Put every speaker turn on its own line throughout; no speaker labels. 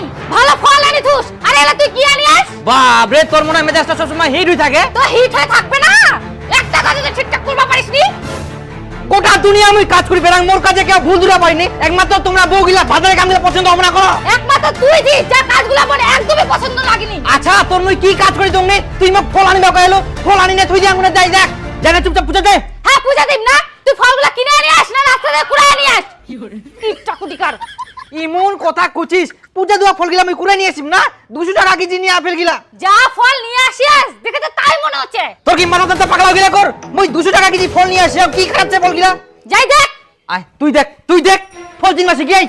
দিন ভালো ফল আনি থুস আরে এলা তুই কি আনিস
বাপ রে তোর মনে মেজাজটা সবসময় হিট হয়ে থাকে?
তো হিট হয়ে থাকবে না? একটা কাজ তো ঠিকঠাক করবা পারিস নি?
গোটা দুনিয়া আমি কাজ করি বেড়াং মোর কাজে কেউ ভুল ধরা পাইনি একমাত্র তোমরা বউগিলা ভাতারে কাম দিলে পছন্দ হবে না করো।
একমাত্র তুই দিস যা কাজগুলো আমার একদমই পছন্দ লাগেনি।
আচ্ছা তোর মুই কি কাজ করি তুমি তুই মোক ফল আনিবা কইলো ফল আনি নে তুই যে আঙ্গুনে যাই দেখ। জানা চুপচাপ পুজো দে।
হ্যাঁ পূজা দিম না? তুই ফলগুলো কিনে আনি আস না রাস্তা থেকে কুড়ায় আনি আস? চাকুটিকার
ইমন কথা কুচিস পূজা দেওয়া ফল গিলা আমি কুড়ে নিয়ে আসিম না? দুশো টাকা কেজি নিয়ে আপেল গিলা
যা ফল নিয়ে আসিস দেখে তো তাই মনে হচ্ছে।
তোর কি মানো তো পাগলা গিলা কর? মুই দুশো টাকা কেজি ফল নিয়ে আসি কি খাচ্ছে ফল গিলা
যাই দেখ।
আয় তুই দেখ তুই দেখ ফল তিন মাসে আই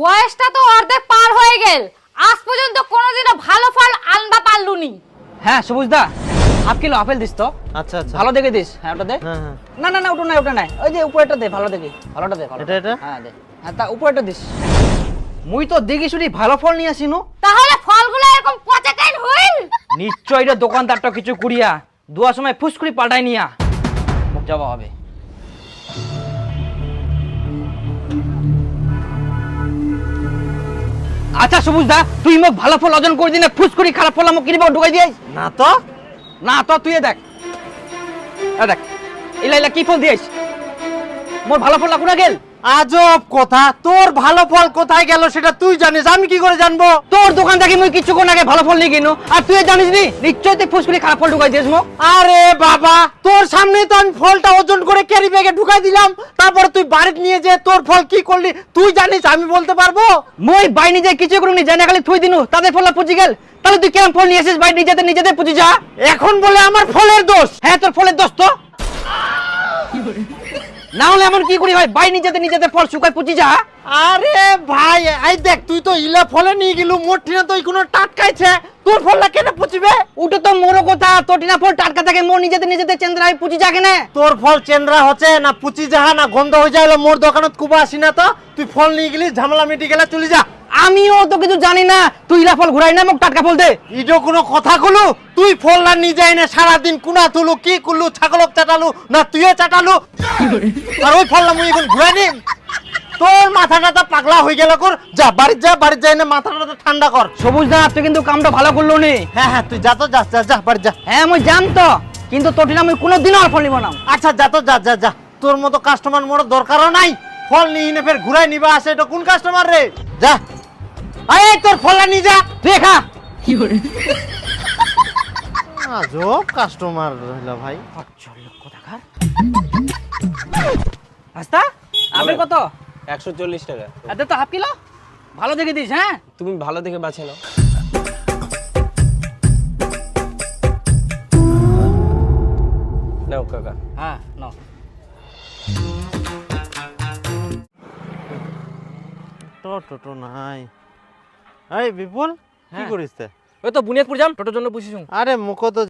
বয়সটা তো অর্ধেক পার হয়ে গেল। আজ পর্যন্ত কোনোদিনও ভালো ফল আনবা পারলুনি।
হ্যাঁ সবুজ দা। হাফ কিলো আপেল দিস তো।
আচ্ছা আচ্ছা।
ভালো দেখে দিস। হ্যাঁ ওটা দে।
হ্যাঁ হ্যাঁ।
না না না ওটা নাই ওটা নাই ওই যে উপরেটা দে ভালো দেখে। ভালোটা দে
এটা, এটা?
হ্যাঁ দে। হ্যাঁ তা উপরেটা দিস। মুই তো দেখি শুনি ভালো ফল নিয়ে আসিনু।
তাহলে ফলগুলো এরকম পচা কেন হইল?
নিশ্চয় এটা দোকানদারটা কিছু কুড়িয়া। দুয়ার সময় ফুসকুড়ি পাল্টাই নিয়া। মুখ যাওয়া হবে। আচ্ছা সবুজ দা তুই মোক ভালো ফল অর্জন করে দিনে ফুসকুড়ি খারাপ ফল আমাকে কিনবা ঢুকাই দিয়াই
না তো।
না, তো তুই দেখ। দেখ ইলা ইলা কি ফোন দিয়েছ? মোর ভালো ফোন লাগুনা গেল?
আজব কথা। তোর ভালো ফল কোথায় গেল সেটা তুই জানিস। আমি কি করে জানব?
তোর দোকান থেকে মুই কিছুক্ষণ আগে ভালো ফল নিয়ে কিনো আর তুই জানিস নি? নিশ্চয় তুই ফুসকুড়ি খারাপ ফল ঢুকাই দিয়েছ
আরে বাবা তোর সামনে তো আমি ফলটা ওজন করে ক্যারি ব্যাগে ঢুকাই দিলাম। তারপর তুই বাড়িতে নিয়ে যে তোর ফল কি করলি? তুই জানিস আমি বলতে পারব?
মই বাই নিজে কিছু করুনি জানে খালি থুই দিনু। তাদের ফল পুজি গেল। তাহলে তুই কেমন ফল নিয়ে এসেছিস বাই নিজেতে নিজেতে পুজি যা।
এখন বলে আমার ফলের দোষ।
হ্যাঁ তোর ফলের দোষ তো। না হলে এমন কি করি ভাই? বাই নিজেতে নিজেতে ফল শুকাই পুজি যা।
আরে ভাই আই দেখ তুই তো ইলা ফলে নিয়ে গেলু মোট ঠিনা তো কোনো টাটকাইছে। তোর ফলটা কেন পুচিবে
উঠে তো মোরো কথা তোর টিনা ফল টাটকা থাকে মোর নিজেতে নিজেতে চেন্দ্রাই পুজি যা কেনে।
তোর ফল চেন্দ্রা হচ্ছে না পুচি যাহা না গন্ধ হয়ে যায় মোর দোকানত কুবা আসি না তো। তুই ফল নিয়ে গেলি ঝামেলা মিটি গেলে চলে যা।
আমিও তো কিছু জানি না তুই ইলা ফল ঘুরাই না মোক টাটকা ফল দে।
ইটো কোনো কথা কলু? তুই ফল না নিয়ে যাই না সারাদিন কুনা তুলু কি করলু ছাগলক চাটালু না তুইও চাটালু? আর ওই ফল না মুই এখন ঘুরাই নিম। তোর মাথাটা তো পাগলা হয়ে গেল কর। যা বাড়ির যা বাড়ির যাই না মাথাটা তো ঠান্ডা কর।
সবুজ দা তুই কিন্তু কামটা ভালো করল নি।
হ্যাঁ হ্যাঁ তুই যা তো যা যা যা বাড়ি যা।
হ্যাঁ মই জান তো কিন্তু তোর টিনা আমি কোনোদিনও আর ফল নিব না।
আচ্ছা যা তো যা যা যা। তোর মতো কাস্টমার মোর দরকারও নাই। ফল নিয়ে নে ফের ঘুরাই নিবা আসে এটা কোন কাস্টমার রে? যা। আরে তোর ফলটা নিয়ে যা।
তুই খা।
আজব কাস্টমার রইলা ভাই।
কোথাকার রাস্তা? আপেল কত?
একশো চল্লিশ টাকা।
এত তো হাফ কিলো? ভালো দেখে দিস হ্যাঁ?
তুমি ভালো দেখে বাছে নাও। নাও কাকা।
হ্যাঁ নাও।
টোটো তো নাই। এই বিপুল কি
হ্যাঁ।
করিস তে?
ওই তো বুনিয়াদপুর যাম টোটোর জন্য বুঝিস
আরে মুখ তো